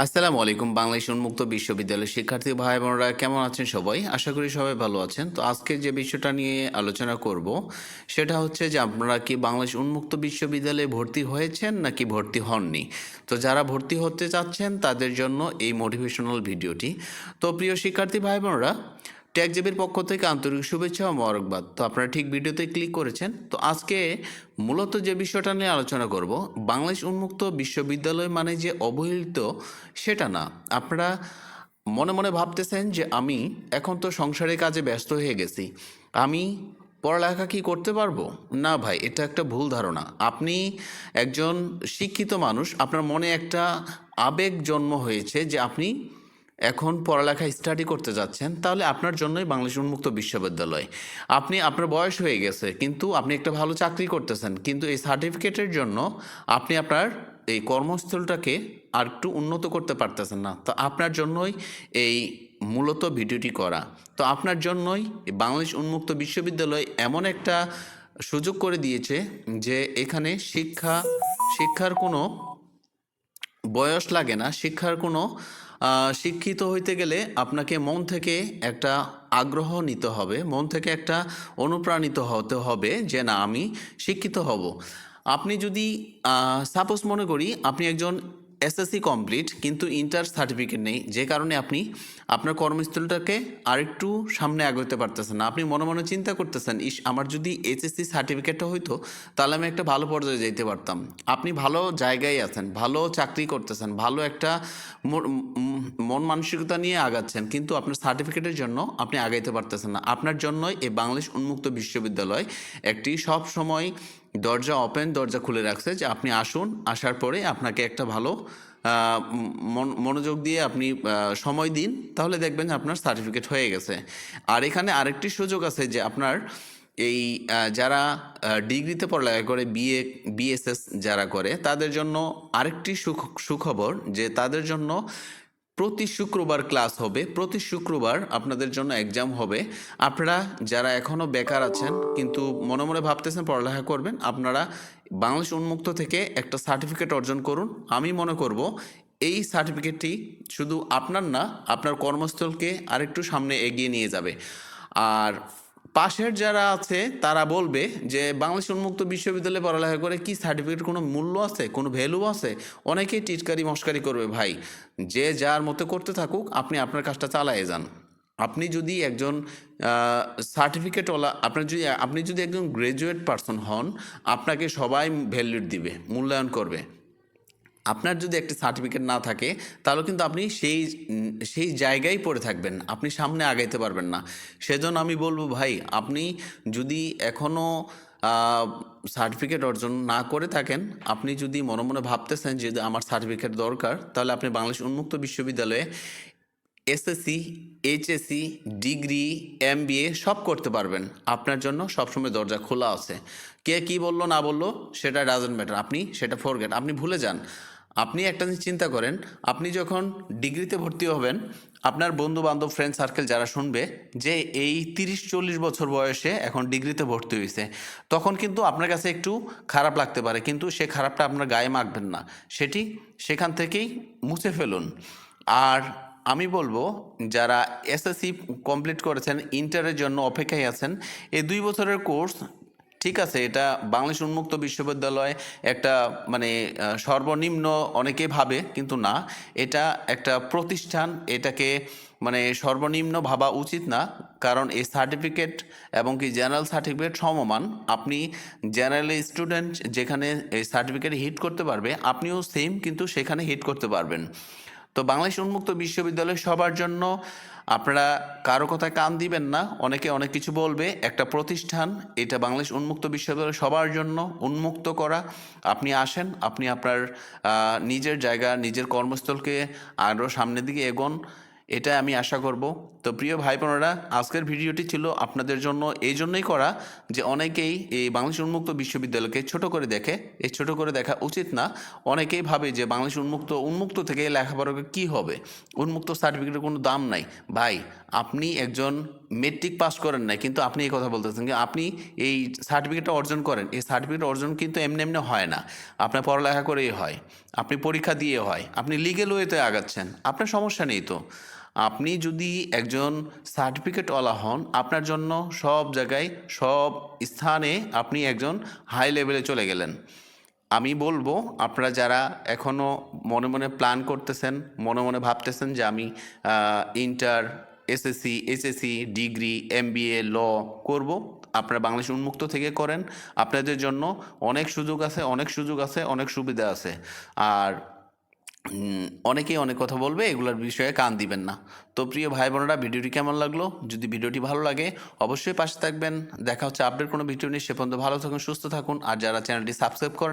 আসসালামু আলাইকুম, বাংলাদেশ উন্মুক্ত বিশ্ববিদ্যালয়ের শিক্ষার্থী ভাই বোনরা, কেমন আছেন সবাই? আশা করি সবাই ভালো আছেন। তো আজকে যে বিষয়টা নিয়ে আলোচনা করব, সেটা হচ্ছে যে আপনারা কি বাংলাদেশ উন্মুক্ত বিশ্ববিদ্যালয়ে ভর্তি হয়েছেন নাকি ভর্তি হননি? তো যারা ভর্তি হতে চাচ্ছেন, তাদের জন্য এই মোটিভেশনাল ভিডিওটি। তো প্রিয় শিক্ষার্থী ভাই বোনেরা ট্যাগজেবির পক্ষ থেকে আন্তরিক শুভেচ্ছা ও মরকবাদ তো আপনারা ঠিক ভিডিওতে ক্লিক করেছেন। তো আজকে মূলত যে বিষয়টা নিয়ে আলোচনা করব, বাংলাদেশ উন্মুক্ত বিশ্ববিদ্যালয় মানে যে অবহেলিত, সেটা না। আপনারা মনে মনে ভাবতেছেন যে আমি এখন তো সংসারের কাজে ব্যস্ত হয়ে গেছি। আমি পড়ালেখা কি করতে পারব? না ভাই, এটা একটা ভুল ধারণা। আপনি একজন শিক্ষিত মানুষ, আপনার মনে একটা আবেগ জন্ম হয়েছে যে আপনি এখন পড়ালেখা স্টাডি করতে যাচ্ছেন, তাহলে আপনার জন্যই বাংলাদেশ উন্মুক্ত বিশ্ববিদ্যালয়। আপনি, আপনার বয়স হয়ে গেছে, কিন্তু আপনি একটা ভালো চাকরি করতেছেন, কিন্তু এই সার্টিফিকেটের জন্য আপনি আপনার এই কর্মস্থলটাকে আর একটু উন্নত করতে পারতেছেন না। তো আপনার জন্যই এই মূলত ভিডিওটি করা। তো আপনার জন্যই বাংলাদেশ উন্মুক্ত বিশ্ববিদ্যালয় এমন একটা সুযোগ করে দিয়েছে যে এখানে শিক্ষা, শিক্ষার কোনো বয়স লাগে না, শিক্ষার কোনো শিক্ষিত হইতে গেলে আপনাকে মন থেকে একটা আগ্রহ নিতে হবে, মন থেকে একটা অনুপ্রাণিত হতে হবে যে, না, আমি শিক্ষিত হব। আপনি যদি সাপোজ মনে করি আপনি একজন এসএসসি কমপ্লিট কিন্তু ইন্টার সার্টিফিকেট নেই, যে কারণে আপনি আপনার কর্মস্থলটাকে আরেকটু সামনে আগাতে পারতেছেন না। আপনি মনে মনে চিন্তা করতেছেন, ইস, আমার যদি এইচএসসি সার্টিফিকেটটা হইতো, তাহলে আমি একটা ভালো পর্যায়ে যেতে পারতাম। আপনি ভালো জায়গায় আছেন, ভালো চাকরি করতেছেন, ভালো একটা মন- মানসিকতা নিয়ে আগাচ্ছেন, কিন্তু আপনার সার্টিফিকেটের জন্য আপনি আগাইতে পারতেছেন না। আপনার জন্যই এই বাংলাদেশ উন্মুক্ত বিশ্ববিদ্যালয় একটি সব সময় দরজা ওপেন দরজা খুলে রাখছে যে আপনি আসুন, আসার পরে আপনাকে একটা ভালো মন- মনোযোগ দিয়ে আপনি সময় দিন, তাহলে দেখবেন আপনার সার্টিফিকেট হয়ে গেছে। আর এখানে আরেকটি সুযোগ আছে যে আপনার এই যারা ডিগ্রিতে পড়ালেখা করে, বিএ, বিএসএস যারা করে, তাদের জন্য আরেকটি সুখ, সুখবর যে তাদের জন্য প্রতি শুক্রবার ক্লাস হবে, প্রতি শুক্রবার আপনাদের জন্য এক্সাম হবে। আপনারা যারা এখনও বেকার আছেন, কিন্তু মনে মনে ভাবতেছেন পড়ালেখা করবেন, আপনারা বাংলাদেশ উন্মুক্ত থেকে একটা সার্টিফিকেট অর্জন করুন। আমি মনে করব এই সার্টিফিকেটটি শুধু আপনার না, আপনার কর্মস্থলকে আরেকটু সামনে এগিয়ে নিয়ে যাবে। আর পাশের যারা আছে, তারা বলবে যে বাংলাদেশ উন্মুক্ত বিশ্ববিদ্যালয়ে পড়ালেখা করে কি সার্টিফিকেট কোনো মূল্য আছে, কোনো ভ্যালু আছে? অনেকেই টিটকারি, মস্কারি করবে, ভাই, যে যার মতো করতে থাকুক, আপনি আপনার কাজটা চালায়ে যান। আপনি যদি একজন সার্টিফিকেটওয়ালা আপনার যদি, আপনি যদি একজন গ্রাজুয়েট পারসন হন, আপনাকে সবাই ভ্যালুড দিবে, মূল্যায়ন করবে। আপনার যদি একটি সার্টিফিকেট না থাকে, তাহলে কিন্তু আপনি সেই সেই জায়গায় পড়ে থাকবেন। আপনি সামনে আগাইতে পারবেন না। সেজন্য আমি বলব, ভাই, আপনি যদি এখনও সার্টিফিকেট অর্জন না করে থাকেন, আপনি যদি মনে মনে ভাবতেছেন যে আমার সার্টিফিকেট দরকার, তাহলে আপনি বাংলাদেশ উন্মুক্ত বিশ্ববিদ্যালয়ে এসএসসি, এইচএসসি, ডিগ্রি এম সব করতে পারবেন। আপনার জন্য সবসময় দরজা খোলা আছে। কে কি বলল না বলল, সেটা ডাজেন্ট ম্যাটার আপনি সেটা ফরগেট আপনি ভুলে যান। আপনি একটা জিনিস চিন্তা করেন, আপনি যখন ডিগ্রিতে ভর্তি হবেন, আপনার বন্ধু বান্ধব ফ্রেন্ড সার্কেল যারা শুনবে যে এই তিরিশ চল্লিশ বছর বয়সে এখন ডিগ্রিতে ভর্তি হয়েছে তখন কিন্তু আপনার কাছে একটু খারাপ লাগতে পারে, কিন্তু সে খারাপটা আপনার গায়ে মাখবেন না। সেটি সেখান থেকেই মুছে ফেলুন। আর আমি বলব, যারা এসএসসি কমপ্লিট করেছেন, ইন্টারের জন্য অপেক্ষায় আছেন, এই দুই বছরের কোর্স ঠিক আছে, এটা বাংলাদেশ উন্মুক্ত বিশ্ববিদ্যালয় একটা মানে সর্বনিম্ন অনেকে ভাবে, কিন্তু না। এটা একটা প্রতিষ্ঠান, এটাকে মানে সর্বনিম্ন ভাবা উচিত না, কারণ এই সার্টিফিকেট এবং কি জেনারেল সার্টিফিকেট সমমান। আপনি জেনারেল স্টুডেন্ট যেখানে এই সার্টিফিকেট হিট করতে পারবে, আপনিও সেম কিন্তু সেখানে হিট করতে পারবেন। তো বাংলাদেশ উন্মুক্ত বিশ্ববিদ্যালয় সবার জন্য আপনারা কারও কথায় কান দিবেন না, অনেকে অনেক কিছু বলবে। একটা প্রতিষ্ঠান, এটা বাংলাদেশ উন্মুক্ত বিশ্ববিদ্যালয় সবার জন্য উন্মুক্ত করা। আপনি আসেন, আপনি আপনার নিজের জায়গা, নিজের কর্মস্থলকে আরও সামনের দিকে এগোন। এটা আমি আশা করব। তো প্রিয় ভাই বোনেরা, আজকের ভিডিওটি ছিল আপনাদের জন্য, এই জন্যই করা যে অনেকেই এই বাংলাদেশ উন্মুক্ত বিশ্ববিদ্যালয়কে ছোট করে দেখে। এই ছোট করে দেখা উচিত না। অনেকেই ভাবে যে বাংলাদেশ উন্মুক্ত উন্মুক্ত থেকে লেখাপড়াকে কি হবে? উন্মুক্ত সার্টিফিকেটের কোনো দাম নাই। ভাই, আপনি একজন মেট্রিক পাস করেন নাই, কিন্তু আপনি এই কথা বলতেছেন কি আপনি এই সার্টিফিকেটটা অর্জন করেন। এই সার্টিফিকেট অর্জন কিন্তু এমনি এমনি হয় না। আপনার পড়ালেখা করেই হয়, আপনি পরীক্ষা দিয়ে হয়, আপনি লিগেল ওয়েতে আগাচ্ছেন, আপনার সমস্যা নেই তো। আপনি যদি একজন সার্টিফিকেটওয়ালা হন, আপনার জন্য সব জায়গায়, সব স্থানে আপনি একজন হাই লেভেলে চলে গেলেন। আমি বলব, আপনারা যারা এখনও মনে মনে প্ল্যান করতেছেন, মনে মনে ভাবতেছেন যে আমি inter SSC SSC, degree, MBA, law করব। আপনারা বাংলাদেশ উন্মুক্ত থেকে করেন। আপনাদের জন্য অনেক সুযোগ আছে, অনেক সুযোগ আছে, অনেক সুবিধা আছে। আর অনেকেই অনেক কথা বলবে, এগুলোর বিষয়ে কান দিবেন না। তো প্রিয় ভাই বোনেরা, ভিডিওটি কেমন লাগল? যদি ভিডিওটি ভালো লাগে, অবশ্যই পাশে থাকবেন। দেখা হচ্ছে আপডেট কোনো ভিডিও নিয়ে। সে পর্যন্ত ভালো থাকুন, সুস্থ থাকুন। আর যারা চ্যানেলটি সাবস্ক্রাইব করেন